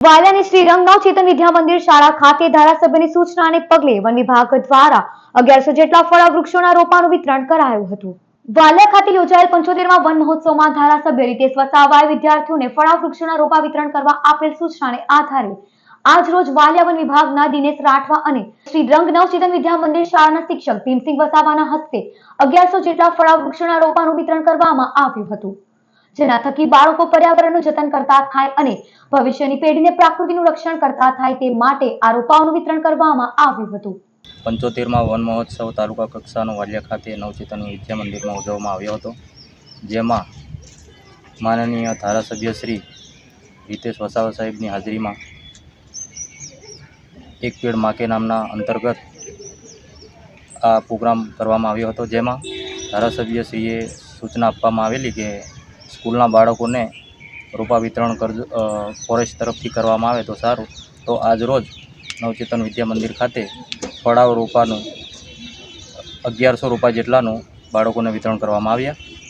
વાલિયાની શ્રી રંગનાવ ચેતન વિદ્યા મંદિર શાળા ખાતે ધારાસભ્યની સૂચનાને પગલે વન વિભાગ દ્વારા અગિયારસો જેટલા ફળા વૃક્ષોના રોપાનું વિતરણ કરાયું હતું. વાલિયા ખાતે યોજાયેલ પંચોતેરમાં વન મહોત્સવમાં ધારાસભ્ય રીતેશ વસાવાએ વિદ્યાર્થીઓને ફળા વૃક્ષોના રોપા વિતરણ કરવા આપેલ સૂચનાને આધારે આજ રોજ વાલિયા વન વિભાગના દિનેશ રાઠવા અને શ્રી રંગનાવ ચેતન વિદ્યા મંદિર શાળાના શિક્ષક ભીમસિંહ વસાવાના હસ્તે અગિયારસો જેટલા ફળા વૃક્ષોના રોપાનું વિતરણ કરવામાં આવ્યું હતું. જેના થકી બાળકો પર્યાવરણનું જતન કરતા થાય અને ભવિષ્યની પેઢીને પ્રકૃતિનું રક્ષણ કરતા થાય તે માટે આ રોપાઓનું વિતરણ કરવામાં આવ્યું હતું. પંચોતેરમાં વન મહોત્સવ તાલુકા કક્ષાનો વાલિયા ખાતે નવચેતન વિદ્યા મંદિરમાં ઉજવવામાં આવ્યો હતો, જેમાં માનનીય ધારાસભ્ય શ્રી રીતેશ વસાવા સાહેબની હાજરીમાં એક પેડ માકે નામના અંતર્ગત આ પ્રોગ્રામ કરવામાં આવ્યો હતો, જેમાં ધારાસભ્યશ્રીએ સૂચના આપવામાં આવેલી કે સ્કૂલના બાળકોને રોપા વિતરણ કરજો ફોરેસ્ટ તરફથી કરવામાં આવે તો સારું. તો આજ રોજ નવચેતન વિદ્યા મંદિર ખાતે ફળાવ રોપાનું અગિયારસો રૂપિયા જેટલાનું બાળકોને વિતરણ કરવામાં આવ્યા.